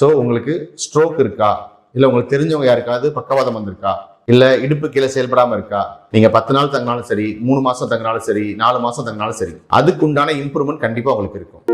So உங்களுக்கு stroke இருக்கா? இல்லை உங்களுக்கு தெரிஞ்சவங்க யாருக்காவது பக்கவாதம் வந்திருக்கா? இல்லை இடுப்பு கீழே செயல்படாமல் இருக்கா? நீங்கள் பத்து நாள் தங்கினாலும் சரி மூணு மாதம் தங்கினாலும் சரி நாலு மாதம் தங்கினாலும் சரி அதுக்கு உண்டான இம்ப்ரூவ்மெண்ட் கண்டிப்பாக உங்களுக்கு இருக்கும்.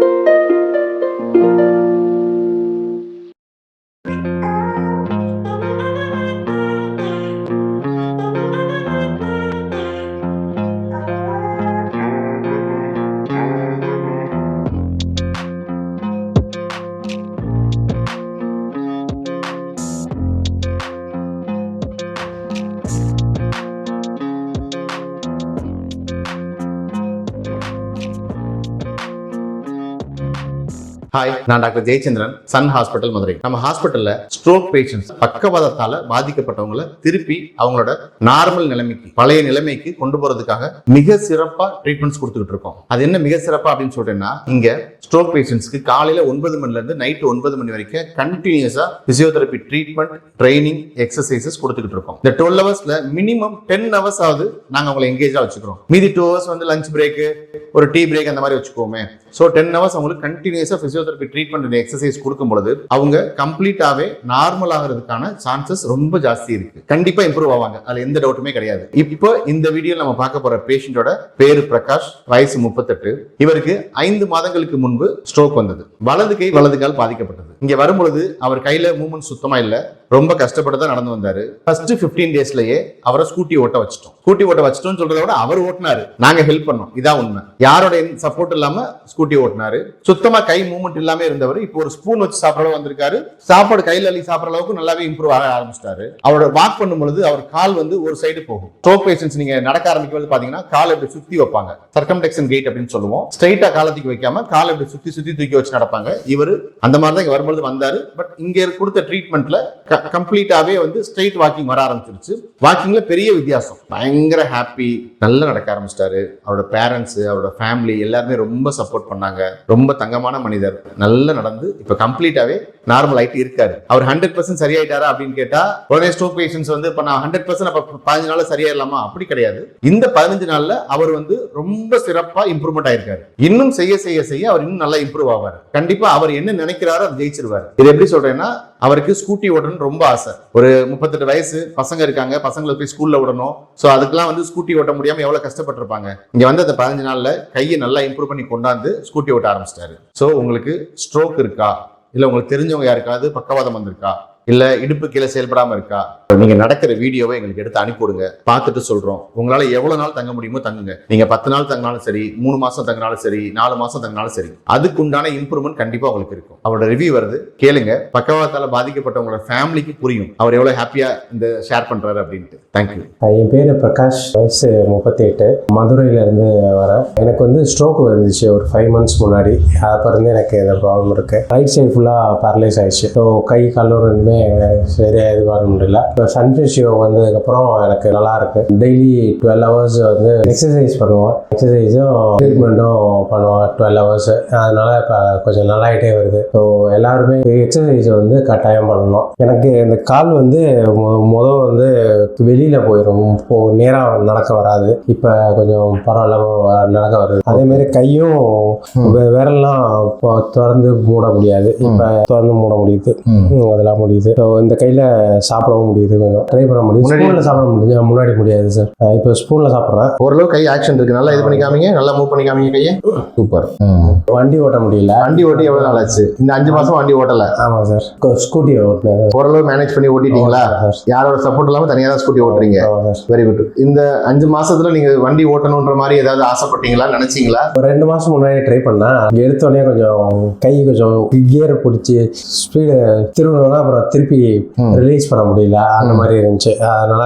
ஹாய் நான் doctor Jayachandran Sun hospital Madurai. நம்ம ஹாஸ்பிட்டல்ல ஸ்ட்ரோக் பேஷண்ட்ஸ் பக்கவாதத்தால பாதிக்கப்பட்டவங்கள திருப்பி அவங்களோட நார்மல் நிலைமைக்கு பழைய நிலைமைக்கு கொண்டு போறதுக்காக மிக சிறப்பா ட்ரீட்மெண்ட்ஸ் கொடுத்துக்கிட்டு இருக்கோம். அது என்ன மிக சிறப்பா அப்படின்னு சொல்றேன்னா இங்க ஸ்ட்ரோக் பேஷண்ட்ஸ்க்கு காலையில ஒன்பது மணில இருந்து நைட் ஒன்பது மணி வரைக்கும் கண்டினியூஸா பிசியோதெரபி ட்ரீட்மெண்ட் ட்ரைனிங் எக்ஸசைசஸ் கொடுத்துக்கிட்டு இருக்கோம். இந்த டுவெல் ஹவர்ஸ்ல மினிமம் டென் ஹவர்ஸ் ஆகுது நாங்க அவங்களை எங்கேஜா வச்சுக்கிறோம். மீதி டூ ஹவர்ஸ் வந்து லஞ்ச் பிரேக் ஒரு டீ பிரேக் அந்த மாதிரி வச்சுக்கோமே ஸோ டென் ஹவர்ஸ் அவங்களுக்கு கண்டினியூஸாக பிசியோதெரபி ட்ரீட்மெண்ட் எக்ஸசைஸ் கொடுக்கும் பொழுது அவங்க கம்ப்ளீட்டாவே நார்மல் ஆகிறதுக்கான சான்சஸ் ரொம்ப ஜாஸ்தி இருக்கு. கண்டிப்பா இம்ப்ரூவ் ஆவாங்க. அதுல எந்த டவுட்டுமே கிடையாது. இப்போ இந்த வீடியோ நம்ம பார்க்க போற பேஷண்டோட பேரு பிரகாஷ் வயசு முப்பத்தெட்டு. இவருக்கு ஐந்து மாதங்களுக்கு முன்பு ஸ்ட்ரோக் வந்தது. வலது கை வலது கால் பாதிக்கப்பட்டது. இங்க வரும்பொழுது அவர் கையில மூவ்மெண்ட் சுத்தமா இல்ல. ரொம்ப கஷ்டப்பட்டு தான் நடந்து வந்தாரு. ஃபர்ஸ்ட் 15 டேஸ்லயே அவரை ஸ்கூட்டி ஓட்ட வச்சிட்டோம். ஸ்கூட்டி ஓட்ட வச்சிட்டோம்னு சொல்றத விட அவர் ஓட்டினாரு. நாங்க ஹெல்ப் பண்ணோம். இதான் உண்மை. யாரோட சப்போர்ட் இல்லாம ஸ்கூட்டி ஓட்டினாரு. சுத்தமா கை மூவ்மெண்ட் இல்லாம இருந்தவர் இப்போ ஒரு ஸ்பூன் வச்சு சாப்பிட அளவு வந்திருக்காரு. சாப்பாடு கையில் அள்ளி சாப்பிட்ற அளவுக்கு நல்லாவே இம்ப்ரூவ் ஆக ஆரம்பிச்சிட்டாரு. அவரோட வாக் பண்ணும் பொழுது அவர் கால் வந்து ஒரு சைடு போகும். ஸ்ட்ரோக் பேஷன்ஸ் நீங்க நடக்க ஆரம்பிக்கும் போது பாத்தீங்கன்னா கால் எப்படி சுத்தி வைப்பாங்க. சர்க்கம்டெக்ஷன் கேட் அப்படின்னு சொல்லுவோம். ஸ்ட்ரைட்டா காலத்துக்கு வைக்காம கால் எப்படி சுத்தி சுத்தி தூக்கி வச்சு நடப்பாங்க. இவர் அந்த மாதிரி தான் இங்க வரும்பொழுது வந்தாரு. பட் இங்க கொடுத்த ட்ரீட்மெண்ட்ல கம்ப்ளீட்டாவே வந்து ஸ்ட்ரைட் வாக்கிங் வர ஆரம்பிச்சிருச்சு. வாக்கிங்ல பெரிய வித்தியாசம். பயங்கர ஹாப்பி நல்லா நடக்க ஆரம்பிச்சிட்டாரு. அவரோட பேரண்ட்ஸ் அவரோட ஃபேமிலி எல்லாருமே ரொம்ப சப்போர்ட் பண்ணாங்க. ரொம்ப தங்கமான மனிதர். நல்லா நடந்து இப்போ கம்ப்ளீட்டாகவே நார்மல் ஆகிட்டு இருக்காரு. அவர் ஹண்ட்ரட் பர்சன்ட் சரியாயிட்டாரா அப்படின்னு கேட்டா உடனே ஸ்ட்ரோக் பேஷன்ஸ் வந்து இப்ப நான் ஹண்ட்ரட் பர்சன்ட் அப்ப பதினஞ்சு நாள் சரியாயிடலாமா? அப்படி கிடையாது. இந்த பதினஞ்சு நாள்ல அவர் வந்து ரொம்ப சிறப்பா இம்ப்ரூவ்மெண்ட் ஆயிருக்காரு. இன்னும் செய்ய செய்ய செய்ய அவர் இன்னும் நல்லா இம்ப்ரூவ் ஆவார். கண்டிப்பா அவர் என்ன நினைக்கிறாரோ அதை ஜெயிச்சிருவார். இது எப்படி சொல்றேன்னா அவருக்கு ஸ்கூட்டி ஓட்டணும்னு ரொம்ப ஆசை. ஒரு முப்பத்தெட்டு வயசு பசங்க இருக்காங்க பசங்களை போய் ஸ்கூல்ல விடணும். ஸோ அதுக்கெல்லாம் வந்து ஸ்கூட்டி ஓட்ட முடியாம எவ்வளவு கஷ்டப்பட்டிருப்பாங்க. இங்க வந்து அந்த பதினஞ்சு நாள்ல கையை நல்லா இம்ப்ரூவ் பண்ணி கொண்டாந்து ஸ்கூட்டி ஓட்ட ஆரம்பிச்சிட்டாரு. ஸோ உங்களுக்கு ஸ்ட்ரோக் இருக்கா? இல்லை உங்களுக்கு தெரிஞ்சவங்க யாருக்காவது பக்கவாதம் வந்திருக்கா? இல்லை இடுப்பு கீழே செயல்படாமல் இருக்கா? நீங்கள் நடக்கிற வீடியோவை எங்களுக்கு எடுத்து அனுப்பிவிடுங்க. பார்த்துட்டு சொல்கிறோம் உங்களால் எவ்வளோ நாள் தங்க முடியுமோ தங்குங்க. நீங்கள் பத்து நாள் தங்கினாலும் சரி மூணு மாதம் தங்கினாலும் சரி நாலு மாதம் தங்கினாலும் சரி அதுக்கு உண்டான இம்ப்ரூவ்மெண்ட் கண்டிப்பாக உங்களுக்கு இருக்கும். அவரோட ரிவ்யூ வருது. கேளுங்க. பக்கவாதத்தால் பாதிக்கப்பட்டவங்களோட ஃபேமிலிக்கு புரியும். அவர் எவ்வளோ ஹாப்பியாக இந்த ஷேர் பண்ணுறாரு அப்படின்ட்டு. தேங்க்யூ என் பேர் பிரகாஷ். வயசு முப்பத்தி எட்டு மதுரையிலேருந்து வரேன். எனக்கு வந்து ஸ்ட்ரோக் வந்துச்சு ஒரு ஃபைவ் மந்த்ஸ் முன்னாடி. அப்போ இருந்து எனக்கு இந்த ப்ராப்ளம் இருக்குது ரைட் சைடு ஃபுல்லாக பேரலைஸ் ஆயிடுச்சு. ஸோ கை கால் ரெண்டுமே சரியாக இது பண்ண முடியல. இப்போ சன்ஃபிஷியோ வந்ததுக்கப்புறம் எனக்கு நல்லா இருக்கு. டெய்லி டுவெல் ஹவர்ஸ் வந்து எக்ஸசைஸ் பண்ணுவோம். எக்ஸசைஸும் ட்ரீட்மெண்ட்டும் பண்ணுவோம். டுவெல் ஹவர்ஸ் அதனால இப்போ கொஞ்சம் நல்லாயிட்டே வருது. ஸோ எல்லாருமே எக்ஸசைஸ் வந்து கட்டாயம் பண்ணணும். எனக்கு இந்த கால் வந்து மொ- முத வந்து வெளியில போயிடும் இப்போ நேராக நடக்க வராது. இப்போ கொஞ்சம் பரவாயில்லாம வ- நடக்க வருது. அதே மாதிரி கையும் விரல்லாம் இப்போ திறந்து மூட முடியாது. இப்போ திறந்து மூட முடியுது. அதெல்லாம் முடியுது. ஸோ இந்த கையில சாப்பிடவும் முடியுது. கொஞ்சம் ட்ரை பண்ண முடியுது. ஸ்பூன்ல சாப்பிட முடியுது முன்னாடி முடியாது சார் இப்போ ஸ்பூன்ல சாப்பிட்றேன். ஓரளவு கை ஆக்ஷன் இருக்கு. நல்லா இது பண்ணி காமிங்க நல்லா மூவ் பண்ணி காமிங்க கையை சூப்பர் வண்டி ஓட்ட முடியல. வண்டி ஓட்டி எவ்வளவு நாள் ஆச்சு? இந்த அஞ்சு மாசம் வண்டி ஓட்டல. ஆமாம் சார் ஸ்கூட்டி ஓட்டினேன் ஓரளவு மேனேஜ் பண்ணி ஓட்டிட்டீங்களா? யாரோட சப்போர்ட் இல்லாம தனியா தான் ஸ்கூட்டி ஓட்டுறீங்க? வெரி குட் இந்த அஞ்சு மாசத்துல நீங்க வண்டி ஓட்டணுன்ற மாதிரி ஏதாவது ஆசைப்பட்டீங்களா நினைச்சீங்களா? ஒரு ரெண்டு மாதம் முன்னாடி ட்ரை பண்ணேன். எடுத்தோடனே கொஞ்சம் கை கொஞ்சம் கியர் பிடிச்சி ஸ்பீடு திரும்பணும்னா அப்புறம் திருப்பி. ரிலீஸ் பண்ண முடியல. அந்த மாதிரி இருந்துச்சு. அதனால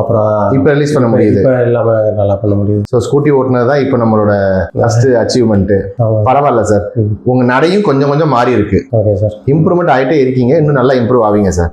அப்புறம் இப்ப ரிலீஸ் பண்ண முடியுது. இப்போ எல்லாமே நல்லா பண்ண முடியுது. ஸோ ஸ்கூட்டி ஓட்டுனது தான் இப்போ நம்மளோட ஃபர்ஸ்ட் அச்சீவ்மெண்ட் ஆமாம் பரவாயில்ல சார் ம். உங்க நடையும் கொஞ்சம் கொஞ்சம் மாறி இருக்கு ஓகே சார் இம்ப்ரூவ்மெண்ட் ஆயிட்டே இருக்கீங்க. இன்னும் நல்லா இம்ப்ரூவ் ஆவீங்க சார்